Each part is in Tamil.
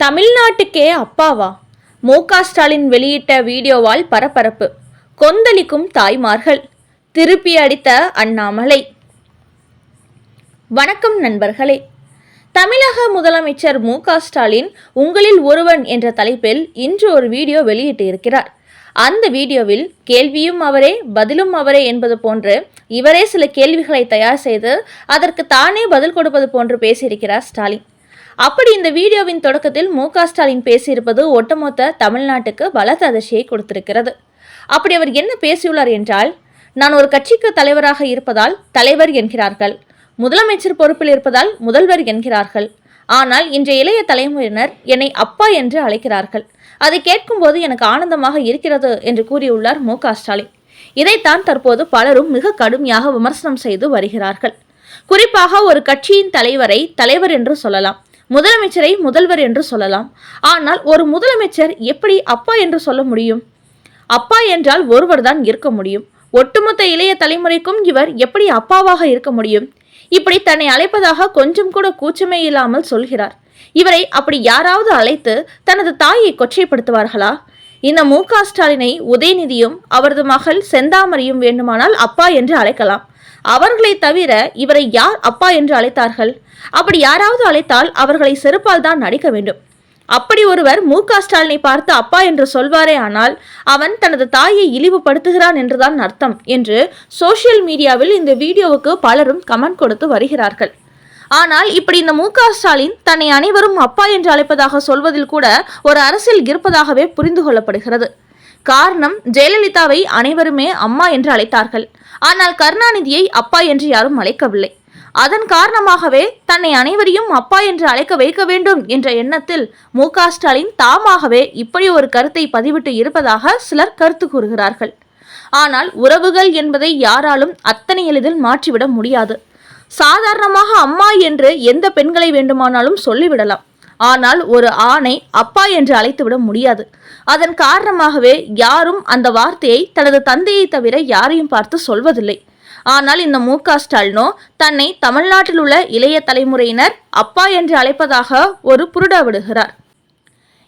தமிழ்நாட்டுக்கே அப்பாவா? மு ஸ்டாலின் வெளியிட்ட வீடியோவால் பரபரப்பு. கொந்தளிக்கும் தாய்மார்கள். திருப்பி அடித்த அண்ணாமலை. வணக்கம் நண்பர்களே. தமிழக முதலமைச்சர் மு ஸ்டாலின் உங்களில் ஒருவன் என்ற தலைப்பில் இன்று ஒரு வீடியோ வெளியிட்டு இருக்கிறார் அந்த வீடியோவில் கேள்வியும் அவரே பதிலும் அவரே என்பது போன்று இவரே சில கேள்விகளை தயார் செய்து அதற்கு தானே பதில் கொடுப்பது போன்று பேசியிருக்கிறார் ஸ்டாலின். அப்படி இந்த வீடியோவின் தொடக்கத்தில் மு க ஸ்டாலின் பேசியிருப்பது ஒட்டுமொத்த தமிழ்நாட்டுக்கு பலத்த அதிர்ச்சியை கொடுத்திருக்கிறது. அப்படி அவர் என்ன பேசியுள்ளார் என்றால் நான் ஒரு கட்சிக்கு தலைவராக இருப்பதால் தலைவர் என்கிறார்கள். முதலமைச்சர் பொறுப்பில் இருப்பதால் முதல்வர் என்கிறார்கள். ஆனால் இன்றைய இளைய தலைமுறையினர் என்னை அப்பா என்று அழைக்கிறார்கள். அதை கேட்கும்போது எனக்கு ஆனந்தமாக இருக்கிறது என்று கூறியுள்ளார் மு க ஸ்டாலின். இதைத்தான் தற்போது பலரும் மிக கடுமையாக விமர்சனம் செய்து வருகிறார்கள். குறிப்பாக ஒரு கட்சியின் தலைவரை தலைவர் என்று சொல்லலாம். முதலமைச்சரை முதல்வர் என்று சொல்லலாம். ஆனால் ஒரு முதலமைச்சர் எப்படி அப்பா என்று சொல்ல முடியும்? அப்பா என்றால் ஒருவர் தான் இருக்க முடியும். ஒட்டுமொத்த இளைய தலைமுறைக்கும் இவர் எப்படி அப்பாவாக இருக்க முடியும்? இப்படி தன்னை அழைப்பதாக கொஞ்சம் கூட கூச்சமே இல்லாமல் சொல்கிறார். இவரை அப்படி யாராவது அழைத்து தனது தாயை கொச்சைப்படுத்துவார்களா? இந்த மு க ஸ்டாலினை உதயநிதியும் அவரது மகள் செந்தாமரையும் வேண்டுமானால் அப்பா என்று அழைக்கலாம். அவர்களை தவிர இவரை யார் அப்பா என்று அழைத்தார்கள்? அப்படி யாராவது அழைத்தால் அவர்களை செருப்பால் தான் நடிக்க வேண்டும். அப்படி ஒருவர் மு. க. ஸ்டாலினை பார்த்து அப்பா என்று சொல்வாரே ஆனால் அவன் தனது தாயை இழிவுபடுத்துகிறான் என்றுதான் அர்த்தம் என்று சோஷியல் மீடியாவில் இந்த வீடியோவுக்கு பலரும் கமெண்ட் கொடுத்து வருகிறார்கள். ஆனால் இப்படி இந்த மு. க. ஸ்டாலின் தன்னை அனைவரும் அப்பா என்று அழைப்பதாக சொல்வதில் கூட ஒரு அரசியல் இருப்பதாகவே புரிந்து கொள்ளப்படுகிறது. காரணம் ஜெயலலிதாவை அனைவருமே அம்மா என்று அழைத்தார்கள். ஆனால் கருணாநிதியை அப்பா என்று யாரும் அழைக்கவில்லை. அதன் காரணமாகவே தன்னை அனைவரையும் அப்பா என்று அழைக்க வைக்க வேண்டும் என்ற எண்ணத்தில் மு. ஸ்டாலின் தாமாகவே இப்படி ஒரு கருத்தை பதிவிட்டு இருப்பதாக சிலர் கருத்து கூறுகிறார்கள். ஆனால் உறவுகள் என்பதை யாராலும் அத்தனை எளிதில் மாற்றிவிட முடியாது. சாதாரணமாக அம்மா என்று எந்த பெண்களை வேண்டுமானாலும் சொல்லிவிடலாம். ஆனால் ஒரு ஆணை அப்பா என்று அழைத்துவிட முடியாது. அதன் காரணமாகவே யாரும் அந்த வார்த்தையை தனது தந்தையை தவிர யாரையும் பார்த்து சொல்வதில்லை. ஆனால் இந்த மு. க. ஸ்டாலினோ தன்னை தமிழ்நாட்டில் உள்ள இளைய தலைமுறையினர் அப்பா என்று அழைப்பதாக ஒரு புருடா விடுகிறார்.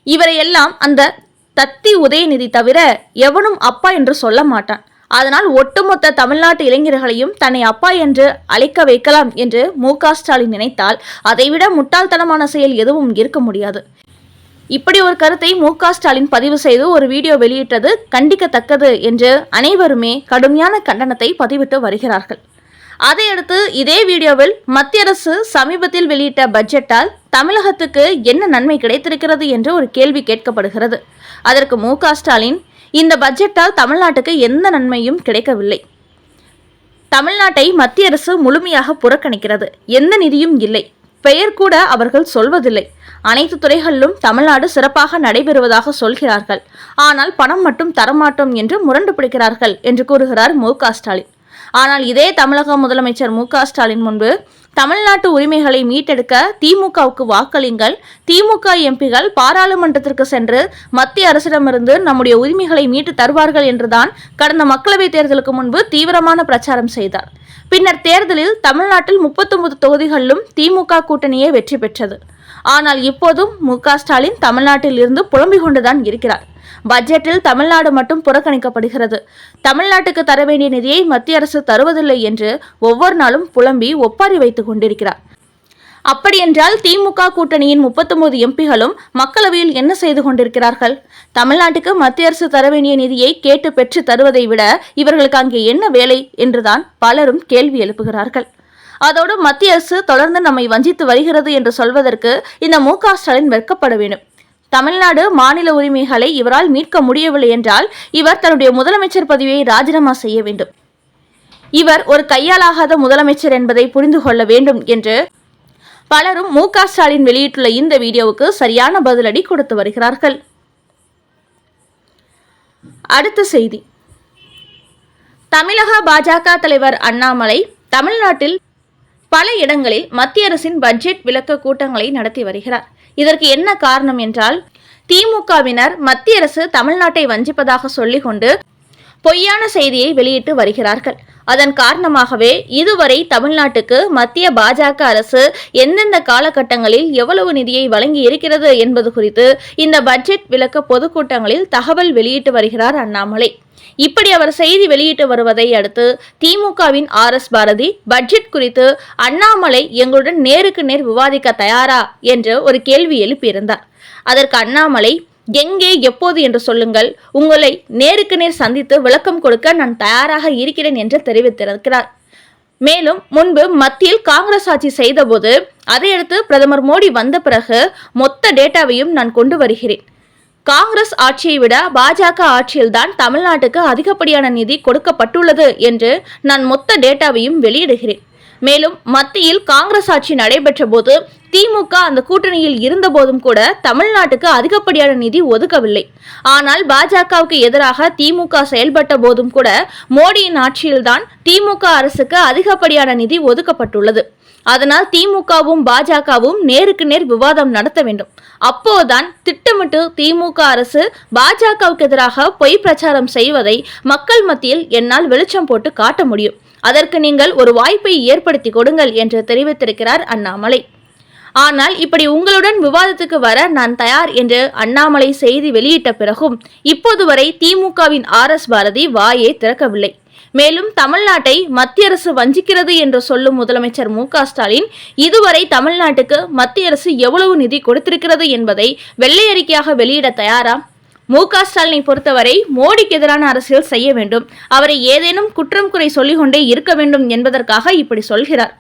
இவரையெல்லாம் அந்த தத்தி உதயநிதி தவிர எவனும் அப்பா என்று சொல்ல மாட்டான். அதனால் ஒட்டுமொத்த தமிழ்நாட்டு இளைஞர்களையும் தன்னை அப்பா என்று அழைக்க வைக்கலாம் என்று மு ஸ்டாலின் நினைத்தால் அதைவிட முட்டாள்தனமான செயல் எதுவும் இருக்க முடியாது. இப்படி ஒரு கருத்தை மு ஸ்டாலின் பதிவு செய்து ஒரு வீடியோ வெளியிட்டது கண்டிக்கத்தக்கது என்று அனைவருமே கடுமையான கண்டனத்தை பதிவிட்டு வருகிறார்கள். அதையடுத்து இதே வீடியோவில் மத்திய அரசு சமீபத்தில் வெளியிட்ட பட்ஜெட்டால் தமிழகத்துக்கு என்ன நன்மை கிடைத்திருக்கிறது என்று ஒரு கேள்வி கேட்கப்படுகிறது. அதற்கு மு ஸ்டாலின் இந்த பட்ஜெட்டால் தமிழ்நாட்டுக்கு எந்த நன்மையும் கிடைக்கவில்லை. தமிழ்நாட்டை மத்திய அரசு முழுமையாக புறக்கணிக்கிறது. எந்த நிதியும் இல்லை. பெயர் கூட அவர்கள் சொல்வதில்லை. அனைத்து துறைகளிலும் தமிழ்நாடு சிறப்பாக நடைபெறுவதாக சொல்கிறார்கள். ஆனால் பணம் மட்டும் தரமாட்டோம் என்று முரண்டு பிடிக்கிறார்கள் என்று கூறுகிறார் மு க ஸ்டாலின். ஆனால் இதே தமிழக முதலமைச்சர் மு ஸ்டாலின் முன்பு தமிழ்நாட்டு உரிமைகளை மீட்டெடுக்க திமுகவுக்கு வாக்களிங்கள். திமுக எம்பிகள் பாராளுமன்றத்திற்கு சென்று மத்திய அரசிடமிருந்து நம்முடைய உரிமைகளை மீட்டு தருவார்கள் என்றுதான் கடந்த மக்களவைத் தேர்தலுக்கு முன்பு தீவிரமான பிரச்சாரம் செய்தார். பின்னர் தேர்தலில் தமிழ்நாட்டில் முப்பத்தொன்பது தொகுதிகளிலும் திமுக கூட்டணியே வெற்றி பெற்றது. ஆனால் இப்போதும் மு ஸ்டாலின் தமிழ்நாட்டில் இருந்து புலம்பிக் கொண்டுதான் இருக்கிறார். பட்ஜெட்டில் தமிழ்நாடு மட்டும் புறக்கணிக்கப்படுகிறது. தமிழ்நாட்டுக்கு தர வேண்டிய நிதியை மத்திய அரசு தருவதில்லை என்று ஒவ்வொரு நாளும் புலம்பி ஒப்பாரி வைத்துக் கொண்டிருக்கிறார். அப்படியென்றால் திமுக கூட்டணியின் முப்பத்தொன்பது எம்பிகளும் மக்களவையில் என்ன செய்து கொண்டிருக்கிறார்கள்? தமிழ்நாட்டுக்கு மத்திய அரசு தர வேண்டிய நிதியை கேட்டு பெற்று தருவதை விட இவர்களுக்கு அங்கே என்ன வேலை? என்றுதான் பலரும் கேள்வி எழுப்புகிறார்கள். அதோடு மத்திய அரசு தொடர்ந்து நம்மை வஞ்சித்து வருகிறது என்று சொல்வதற்கு இந்த மு க ஸ்டாலின் வெட்கப்பட வேண்டும். தமிழ்நாடு மாநில உரிமைகளை இவரால் மீட்க முடியவில்லை என்றால் இவர் தன்னுடைய முதலமைச்சர் பதவியை ராஜினாமா செய்ய வேண்டும். இவர் ஒரு கையாலாகாத முதலமைச்சர் என்பதை புரிந்து கொள்ள வேண்டும் என்று பலரும் மு க ஸ்டாலின் வெளியிட்டுள்ள இந்த வீடியோவுக்கு சரியான பதிலடி கொடுத்து வருகிறார்கள். அடுத்த செய்தி. தமிழக பாஜக தலைவர் அண்ணாமலை தமிழ்நாட்டில் பல இடங்களில் மத்திய அரசின் பட்ஜெட் விளக்க கூட்டங்களை நடத்தி வருகிறார். இதற்கு என்ன காரணம் என்றால் திமுகவினர் மத்திய அரசு தமிழ்நாட்டை வஞ்சிப்பதாக சொல்லிக்கொண்டு பொய்யான செய்தியை வெளியிட்டு வருகிறார்கள். அதன் காரணமாகவே இதுவரை தமிழ்நாட்டுக்கு மத்திய பாஜக அரசு எந்தெந்த காலகட்டங்களில் எவ்வளவு நிதியை வழங்கி இருக்கிறது என்பது குறித்து இந்த பட்ஜெட் விளக்க பொதுக்கூட்டங்களில் தகவல் வெளியிட்டு வருகிறார் அண்ணாமலை. இப்படி அவர் செய்தி வெளியிட்டு வருவதை அடுத்து திமுகவின் ஆர் எஸ் பாரதி பட்ஜெட் குறித்து அண்ணாமலை எங்களுடன் நேருக்கு நேர் விவாதிக்க தயாரா? என்று ஒரு கேள்வி எழுப்பியிருந்தார். அதற்கு அண்ணாமலை எங்கே எப்போது என்று சொல்லுங்கள். உங்களை நேருக்கு நேர் சந்தித்து விளக்கம் கொடுக்க நான் தயாராக இருக்கிறேன் என்று தெரிவித்திருக்கிறார். மேலும் முன்பு மத்தியில் காங்கிரஸ் ஆட்சி செய்தபோது அதையடுத்து பிரதமர் மோடி வந்த பிறகு மொத்த டேட்டாவையும் நான் கொண்டு வருகிறேன். காங்கிரஸ் ஆட்சியை விட பாஜக ஆட்சியில்தான் தமிழ்நாட்டுக்கு அதிகப்படியான நிதி கொடுக்கப்பட்டுள்ளது என்று நான் மொத்த டேட்டாவையும் வெளியிடுகிறேன். மேலும் மத்தியில் காங்கிரஸ் ஆட்சி நடைபெற்ற போது திமுக அந்த கூட்டணியில் இருந்தபோதும் கூட தமிழ்நாட்டுக்கு அதிகப்படியான நிதி ஒதுக்கவில்லை. ஆனால் பாஜகவுக்கு எதிராக திமுக செயல்பட்ட போதும் கூட மோடியின் ஆட்சியில்தான் திமுக அரசுக்கு அதிகப்படியான நிதி ஒதுக்கப்பட்டுள்ளது. அதனால் திமுகவும் பாஜகவும் நேருக்கு நேர் விவாதம் நடத்த வேண்டும். அப்போதுதான் திட்டமிட்டு திமுக அரசு பாஜகவுக்கு எதிராக பொய் பிரச்சாரம் செய்வதை மக்கள் மத்தியில் என்னால் வெளிச்சம் போட்டு காட்ட முடியும். அதற்கு நீங்கள் ஒரு வாய்ப்பை ஏற்படுத்தி கொடுங்கள் என்று தெரிவித்திருக்கிறார் அண்ணாமலை. ஆனால் இப்படி உங்களுடன் விவாதத்துக்கு வர நான் தயார் என்று அண்ணாமலை செய்தி வெளியிட்ட பிறகும் இப்போது வரை திமுகவின் ஆர். எஸ். பாரதி வாயை திறக்கவில்லை. மேலும் தமிழ்நாட்டை மத்திய அரசு வஞ்சிக்கிறது என்று சொல்லும் முதலமைச்சர் மு. ஸ்டாலின் இதுவரை தமிழ்நாட்டுக்கு மத்திய அரசு எவ்வளவு நிதி கொடுத்திருக்கிறது என்பதை வெள்ளை அறிக்கையாக வெளியிட தயாரா? மு க ஸ்டாலினை பொறுத்தவரை மோடிக்கு எதிரான அரசியல் செய்ய வேண்டும். அவரை ஏதேனும் குற்றம் குறை சொல்லிக்கொண்டே இருக்க வேண்டும் என்பதற்காக இப்படி சொல்கிறார்.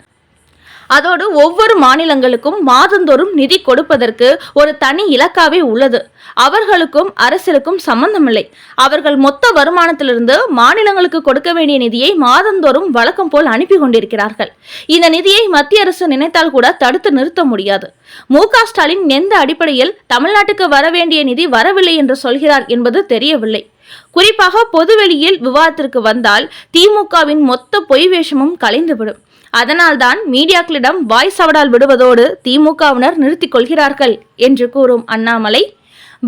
அதோடு ஒவ்வொரு மாநிலங்களுக்கும் மாதந்தோறும் நிதி கொடுப்பதற்கு ஒரு தனி இலக்காவே உள்ளது. அவர்களுக்கும் அரசியலுக்கும் சம்பந்தமில்லை. அவர்கள் மொத்த வருமானத்திலிருந்து மாநிலங்களுக்கு கொடுக்க வேண்டிய நிதியை மாதந்தோறும் வழக்கம் போல் அனுப்பி கொண்டிருக்கிறார்கள். இந்த நிதியை மத்திய அரசு நினைத்தால் கூட தடுத்து நிறுத்த முடியாது. மு ஸ்டாலின் எந்த அடிப்படையில் தமிழ்நாட்டுக்கு வர வேண்டிய நிதி வரவில்லை என்று சொல்கிறார் என்பது தெரியவில்லை. குறிப்பாக பொதுவெளியில் விவாதத்திற்கு வந்தால் திமுகவின் மொத்த பொய் வேஷமும் கலைந்துவிடும். அதனால்தான் மீடியாக்களிடம் வாய் சவடால் விடுவதோடு திமுகவினர் நிறுத்திக் கொள்கிறார்கள் என்று கூறும் அண்ணாமலை.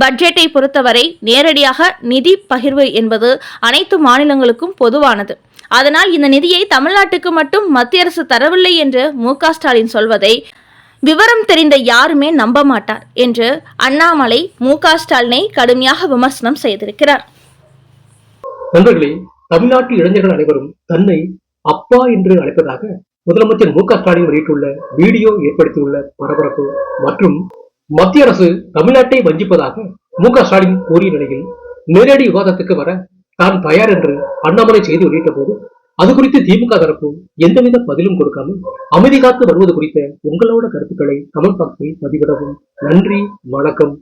பட்ஜெட்டை பொறுத்தவரை நேரடியாக நிதி பகிர்வு என்பது அனைத்து மாநிலங்களுக்கும் பொதுவானது. அதனால் இந்த நிதியை தமிழ்நாட்டுக்கு மட்டும் மத்திய அரசு தரவில்லை என்று மு ஸ்டாலின் சொல்வதை விவரம் தெரிந்த யாருமே நம்ப மாட்டார் என்று அண்ணாமலை மு ஸ்டாலினை கடுமையாக விமர்சனம் செய்திருக்கிறார். நண்பர்களே தமிழ்நாட்டு இளைஞர்கள் அனைவரும் தன்னை அப்பா என்று அழைப்பதாக முதலமைச்சர் மு க ஸ்டாலின் வெளியிட்டுள்ள வீடியோ ஏற்படுத்தியுள்ள பரபரப்பு மற்றும் மத்திய அரசு தமிழ்நாட்டை வஞ்சிப்பதாக மு க ஸ்டாலின் கூறிய நிலையில் நேரடி விவாதத்துக்கு வர தான் தயார் என்று அண்ணாமலை செய்தி வெளியிட்ட போது அது குறித்து திமுக தரப்பு எந்தவித பதிலும் கொடுக்காமல் அமைதி காத்து வருவது குறித்த உங்களோட கருத்துக்களை கமெண்ட் பாக்ஸில் பதிவிடவும். நன்றி வணக்கம்.